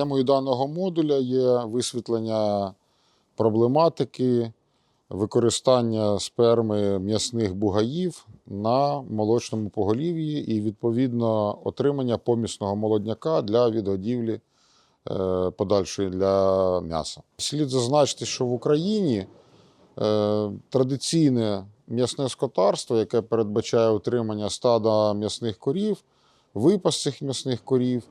Темою даного модуля є висвітлення проблематики використання сперми м'ясних бугаїв на молочному поголів'ї і відповідно отримання помісного молодняка для відгодівлі е, подальшої для м'яса. Слід зазначити, що в Україні е, традиційне м'ясне скотарство, яке передбачає утримання стада м'ясних корів, випас цих м'ясних корів,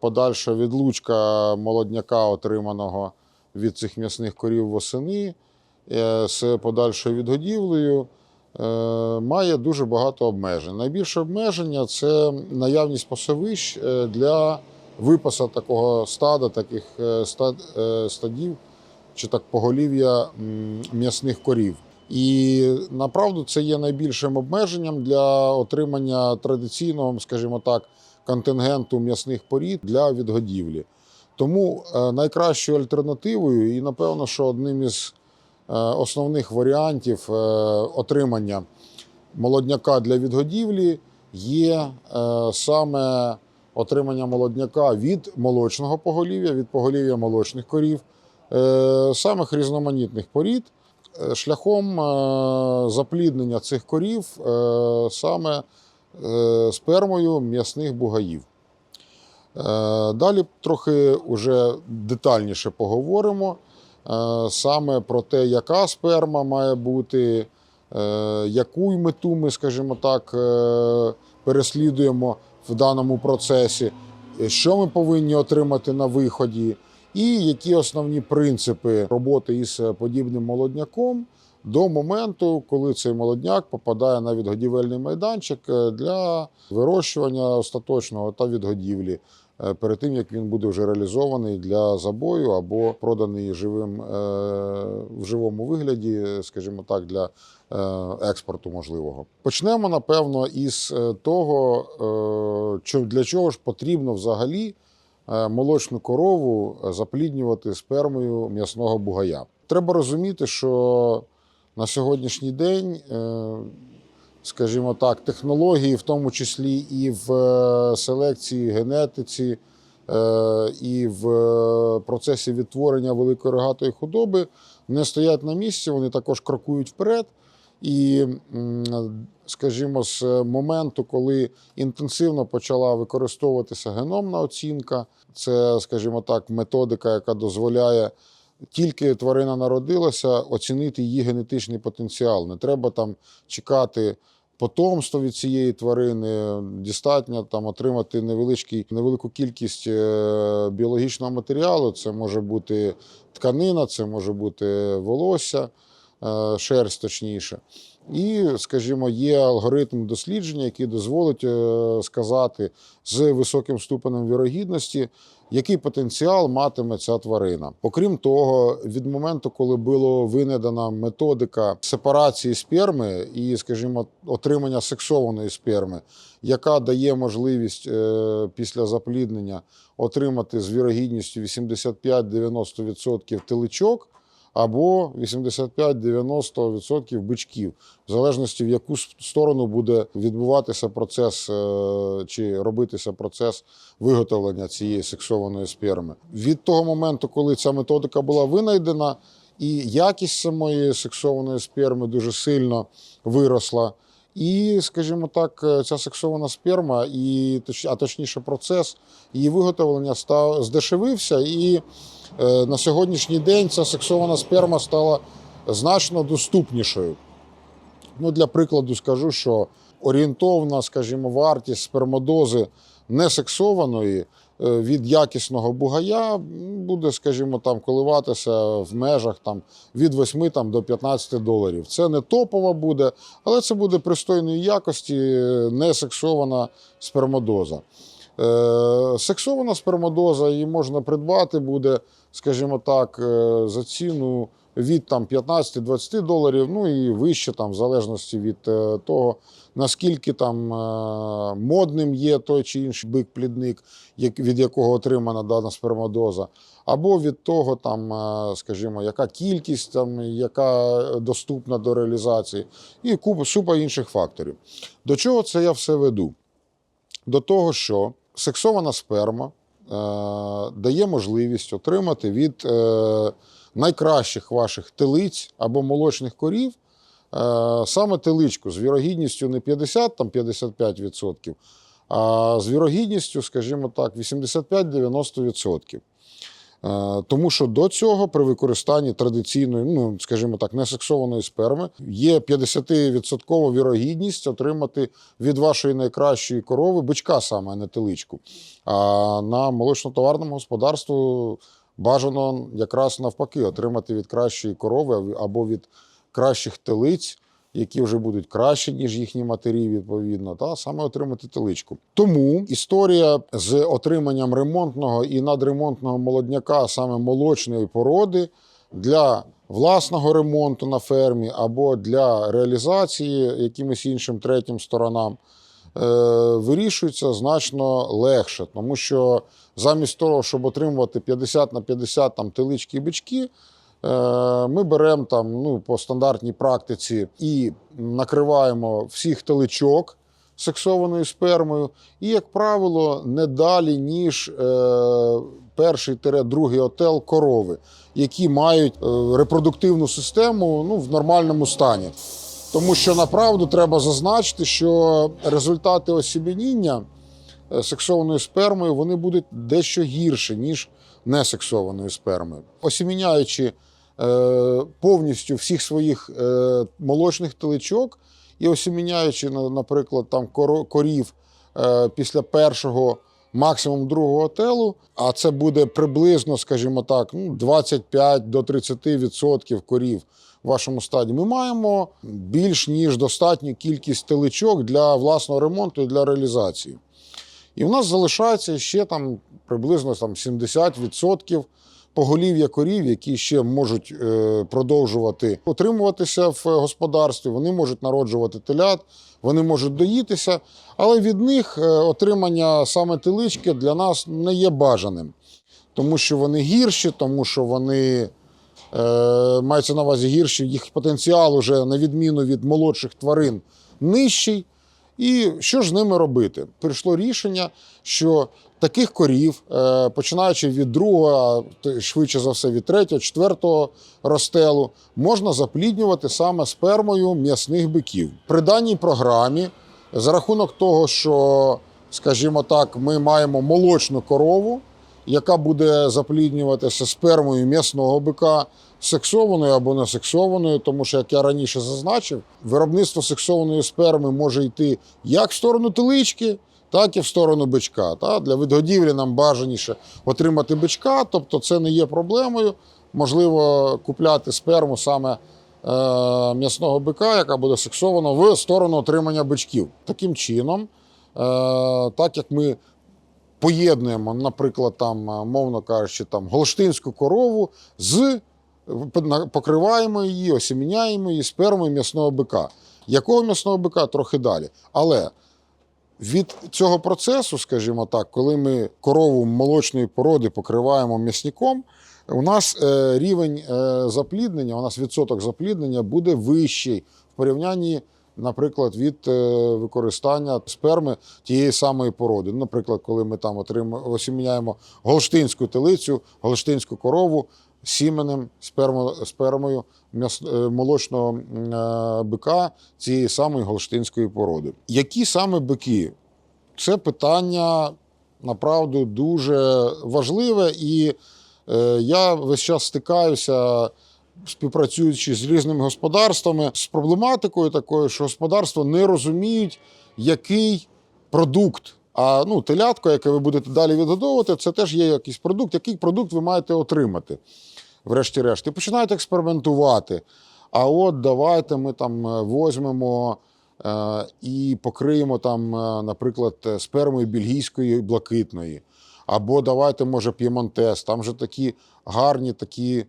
подальша відлучка молодняка, отриманого від цих м'ясних корів восени е, з подальшою відгодівлею, е, має дуже багато обмежень. Найбільше обмеження це наявність пасовищ е, для випасу такого стада, таких е, стад- е, стадів чи так поголів'я м'ясних корів. І направду це є найбільшим обмеженням для отримання традиційного, скажімо так, контингенту м'ясних порід для відгодівлі. Тому е, найкращою альтернативою, і напевно, що одним із е, основних варіантів е, отримання молодняка для відгодівлі є саме отримання молодняка від молочного поголів'я, від поголів'я молочних корів, самих різноманітних порід, шляхом запліднення цих корів саме спермою м'ясних бугаїв. Е, Далі трохи уже детальніше поговоримо е, саме про те, яка сперма має бути, е, яку мету ми, скажімо так, е, переслідуємо в даному процесі, е, що ми повинні отримати на виході, і які основні принципи роботи із подібним молодняком до моменту, коли цей молодняк попадає на відгодівельний майданчик е, для вирощування остаточного та відгодівлі е, перед тим, як він буде вже реалізований для забою або проданий живим е, в живому вигляді, скажімо так, для експорту можливого. Почнемо, напевно, із того, для чого ж потрібно взагалі молочну корову запліднювати спермою м'ясного бугая. Треба розуміти, що на сьогоднішній день, е, скажімо так, технології, в тому числі і в е, селекції, генетиці, е, і в процесі відтворення великої рогатої худоби не стоять на місці, вони також крокують вперед. І, скажімо, з моменту, коли інтенсивно почала використовуватися геномна оцінка, це, скажімо так, методика, яка дозволяє тільки тварина народилася, оцінити її генетичний потенціал. Не треба там чекати потомство від цієї тварини. Достатньо там отримати невеличкий, невелику кількість е, біологічного матеріалу. Це може бути тканина, це може бути волосся, е, шерсть точніше. І, скажімо, є алгоритм дослідження, який дозволить е, сказати з високим ступенем вірогідності, який потенціал матиме ця тварина. Окрім того, від моменту, коли була винайдена методика сепарації сперми і, скажімо, отримання сексованої сперми, яка дає можливість е, після запліднення отримати з вірогідністю 85-90% теличок. Або 85-90% бичків, в залежності в яку сторону буде відбуватися процес е, чи робитися процес виготовлення цієї сексованої сперми. Від того моменту, коли ця методика була винайдена, і якість самої сексованої сперми дуже сильно виросла. І, скажімо так, е, ця сексована сперма, і, а точніше процес її виготовлення став здешевився. І е, на сьогоднішній день ця сексована сперма стала значно доступнішою. Ну, для прикладу скажу, що орієнтовна, скажімо, вартість спермодози несексованої від якісного бугая буде, скажімо, там коливатися в межах там, від 8 там, до 15 доларів. Це не топова буде, але це буде пристойної якості е, несексована спермодоза. Е, Сексована спермодоза її можна придбати буде, скажімо так, е, за ціну від там 15-20 доларів, ну і вище, там, в залежності від е, того, наскільки там е, модним є той чи інший бик-плідник, від якого отримана дана спермодоза, або від того, там, е, скажімо, яка кількість, там, яка доступна до реалізації, і купа супа інших факторів. До чого це я все веду? До того, що сексована сперма дає можливість отримати від е, найкращих ваших телиць або молочних корів е, саме теличку з вірогідністю не 50 там 55%, а з вірогідністю, скажімо так, 85-90%. Е, Тому що до цього при використанні традиційної, ну скажімо так, несексованої сперми є 50% вірогідність отримати від вашої найкращої корови бичка саме, а не теличку. А на молочно-товарному господарству бажано якраз навпаки отримати від кращої корови або від кращих телиць. Які вже будуть кращі, ніж їхні матері, відповідно, та саме отримати теличку. Тому історія з отриманням ремонтного і надремонтного молодняка, саме молочної породи, для власного ремонту на фермі або для реалізації якимось іншим третім сторонам, вирішується значно легше, тому що замість того, щоб отримувати 50 на 50 там телички і бички. Е, Ми беремо там ну, по стандартній практиці і накриваємо всіх теличок сексованою спермою, і, як правило, не далі, ніж е, перший другий отел корови, які мають е, репродуктивну систему ну, в нормальному стані. Тому що направду треба зазначити, що результати осібяніння е, сексованою спермою вони будуть дещо гірші, ніж несексованою спермою. Осіміняючи е, повністю всіх своїх е, молочних теличок і осіміняючи, на- наприклад, там корів е, після першого, максимум другого телу, а це буде приблизно, скажімо так, ну, 25 до 30% корів в вашому стаді, ми маємо більш ніж достатню кількість теличок для власного ремонту і для реалізації. І в нас залишається ще там приблизно там, 70% поголів'я корів, які ще можуть е, продовжувати утримуватися в господарстві, вони можуть народжувати телят, вони можуть доїтися, але від них е, отримання саме телички для нас не є бажаним, тому що вони гірші, тому що вони. Е, мається на увазі гірші, їх потенціал уже на відміну від молодших тварин нижчий. І що ж з ними робити? Прийшло рішення, що таких корів, е, починаючи від другого, швидше за все від третього, четвертого розстелу, можна запліднювати саме спермою м'ясних биків. При даній програмі, за рахунок того, що, скажімо так, ми маємо молочну корову, яка буде запліднюватися спермою м'ясного бика, сексованою або не сексованою, тому що, як я раніше зазначив, виробництво сексованої сперми може йти як в сторону телички, так і в сторону бичка. Та? Для відгодівлі нам бажаніше отримати бичка, тобто це не є проблемою. Можливо, купляти сперму саме е, м'ясного бика, яка буде сексована в сторону отримання бичків. Таким чином, е, так як ми поєднуємо, наприклад, там, е, мовно кажучи, там голштинську корову з покриваємо її, осіміняємо її спермою м'ясного бика. Якого м'ясного бика трохи далі. Але від цього процесу, скажімо так, коли ми корову молочної породи покриваємо м'ясником, у нас е, рівень е, запліднення, у нас відсоток запліднення буде вищий в порівнянні, наприклад, від е, використання сперми тієї самої породи. Ну, Наприклад, коли ми там отримуємо, осіміняємо голштинську телицю, голштинську корову сіменем, спермо, спермою е, молочного е, бика цієї самої голштинської породи. Які саме бики? Це питання направду дуже важливе, і я весь час стикаюся, співпрацюючи з різними господарствами, з проблематикою такою, що господарства не розуміють, який продукт. А ну, телятко, яке ви будете далі відгодовувати, це теж є якийсь продукт, який продукт ви маєте отримати, врешті-решт. І починають експериментувати. А от давайте ми там е, возьмемо е, і покриємо там, е, наприклад, е, спермою бельгійської блакитної. Або давайте, може, п'ємонтес. Там же такі гарні такі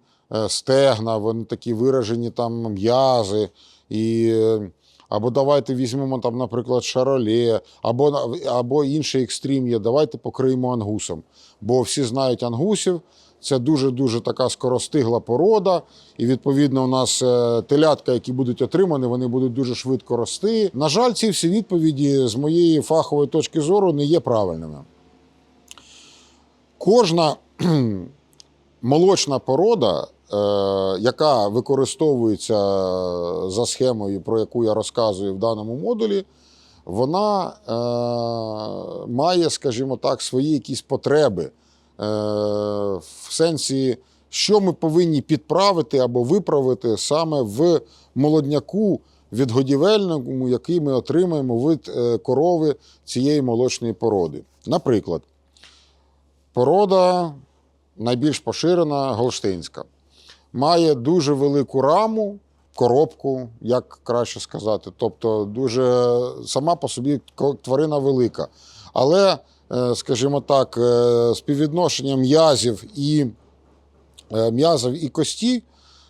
стегна, вони такі виражені там м'язи. І, е, або давайте візьмемо там, наприклад, шароле, або, або інший екстрім є. Давайте покриємо ангусом. Бо всі знають ангусів. Це дуже-дуже така скоростигла порода, і відповідно у нас е, телятка, які будуть отримані, вони будуть дуже швидко рости. На жаль, ці всі відповіді з моєї фахової точки зору не є правильними. Кожна молочна порода, е, яка використовується за схемою, про яку я розказую в даному модулі, вона е, має, скажімо так, свої якісь потреби. Е, в сенсі, що ми повинні підправити або виправити саме в молодняку відгодівельному, який ми отримаємо від е, корови цієї молочної породи. Наприклад, порода найбільш поширена голштинська. Має дуже велику раму, коробку, як краще сказати. Тобто, дуже сама по собі тварина велика. Але, е, скажімо так, е, співвідношення м'язів і е, м'язів і кості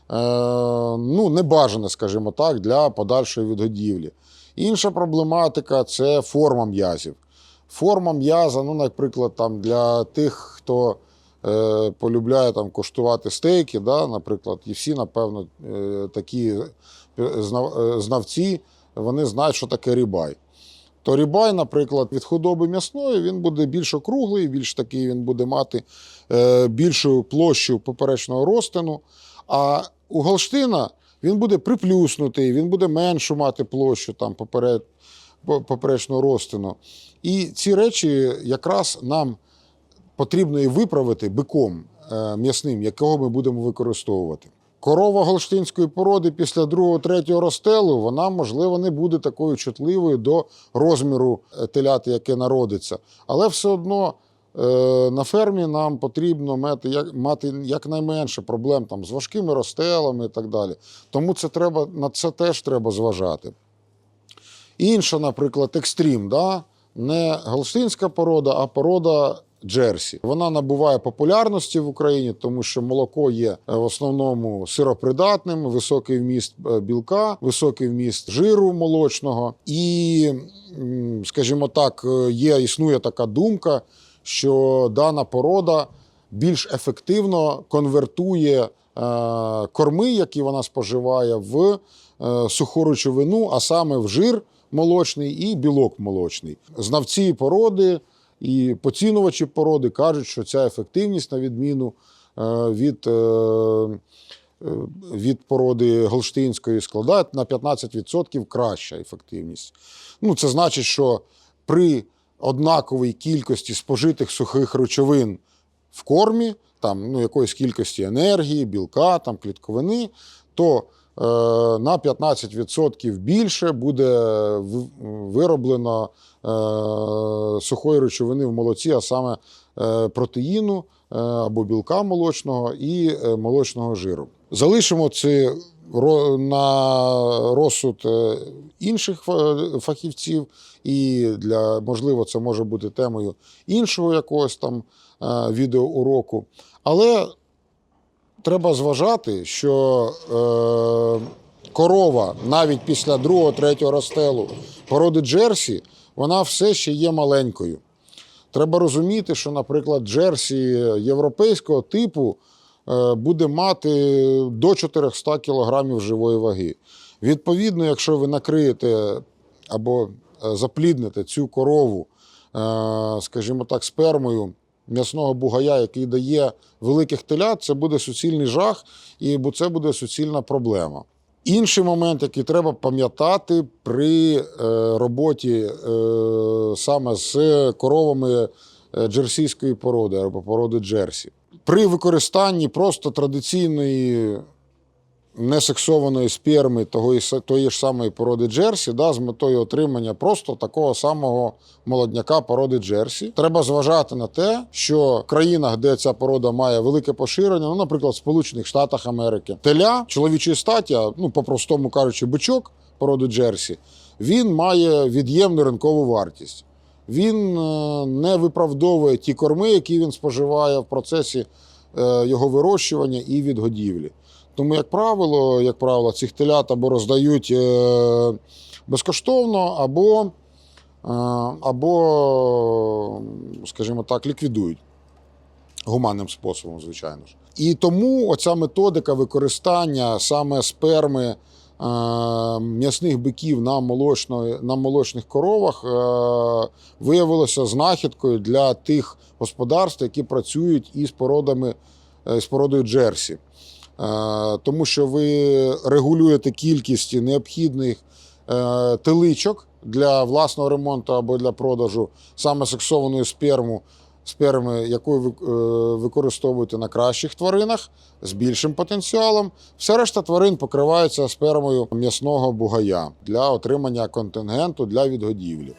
ну, не бажане, скажімо так, для подальшої відгодівлі. Інша проблематика це форма м'язів. Форма м'яза, ну, наприклад, там, для тих, хто полюбляє там, коштувати стейки, да, наприклад, і всі, напевно, е, такі е, знавці, вони знають, що таке рібай. То рібай, наприклад, від худоби м'ясної він буде більш округлий, більш такий він буде мати е, більшу площу поперечного розтину. А у Голштина він буде приплюснутий, він буде меншу мати площу там поперед, поперечного розтину. І ці речі якраз нам потрібно і виправити биком е, м'ясним, якого ми будемо використовувати. Корова голштинської породи після другого-третього розстелу, вона, можливо, не буде такою чутливою до розміру е, теляти, яке народиться. Але все одно е, на фермі нам потрібно мати, мати якнайменше проблем там, з важкими розстелами і так далі. Тому це треба, на це теж треба зважати. Інша, наприклад, екстрім, да? не голштинська порода, а порода Джерсі. Вона набуває популярності в Україні, тому що молоко є е, в основному сиропридатним, високий вміст е, білка, високий вміст жиру молочного. І, скажімо так, е, є, існує така думка, що дана порода більш ефективно конвертує корми, які вона споживає, в суху речовину, а саме в жир молочний і білок молочний. Знавці породи і поцінувачі породи кажуть, що ця ефективність, на відміну е, від, е, від породи голштинської, складає на 15% краща ефективність. Ну, це значить, що при однаковій кількості спожитих сухих речовин в кормі, там ну, якоїсь кількості енергії, білка, там, клітковини, то на 15% більше буде вироблено е, сухої речовини в молоці, а саме е, протеїну е, або білка молочного і е, молочного жиру. Залишимо це на розсуд е, інших фахівців, і для можливо, це може бути темою іншого якогось там е, відеоуроку. Але треба зважати, що е, корова навіть після другого, третього розстелу породи Джерсі, вона все ще є маленькою. Треба розуміти, що, наприклад, Джерсі європейського типу е, буде мати до 400 кг живої ваги. Відповідно, якщо ви накриєте або е, заплідните цю корову, е, скажімо так, спермою м'ясного бугая, який дає великих телят, це буде суцільний жах, і бо це буде суцільна проблема. Інший момент, який треба пам'ятати при е, роботі е, саме з коровами е, джерсійської породи або породи Джерсі. При використанні просто традиційної несексованої сперми того, тої ж самої породи Джерсі, да, з метою отримання просто такого самого молодняка породи Джерсі. Треба зважати на те, що в країнах, де ця порода має велике поширення, ну, наприклад, в Сполучених Штатах Америки, теля чоловічої статі, ну, по-простому кажучи, бичок породи Джерсі, він має від'ємну ринкову вартість. Він е, не виправдовує ті корми, які він споживає в процесі його вирощування і відгодівлі. Тому, як правило, як правило, цих телят або роздають е, безкоштовно, або, е, або, скажімо так, ліквідують гуманним способом, звичайно ж. І тому оця методика використання саме сперми е, м'ясних биків на, молочної, на молочних коровах е, виявилося знахідкою для тих господарств, які працюють із породами е, з породою Джерсі. Е, Тому що ви регулюєте кількість необхідних е, теличок для власного ремонту або для продажу саме сексованої сперму, сперми, яку ви використовуєте на кращих тваринах з більшим потенціалом. Вся решта тварин покривається спермою м'ясного бугая для отримання контингенту для відгодівлі.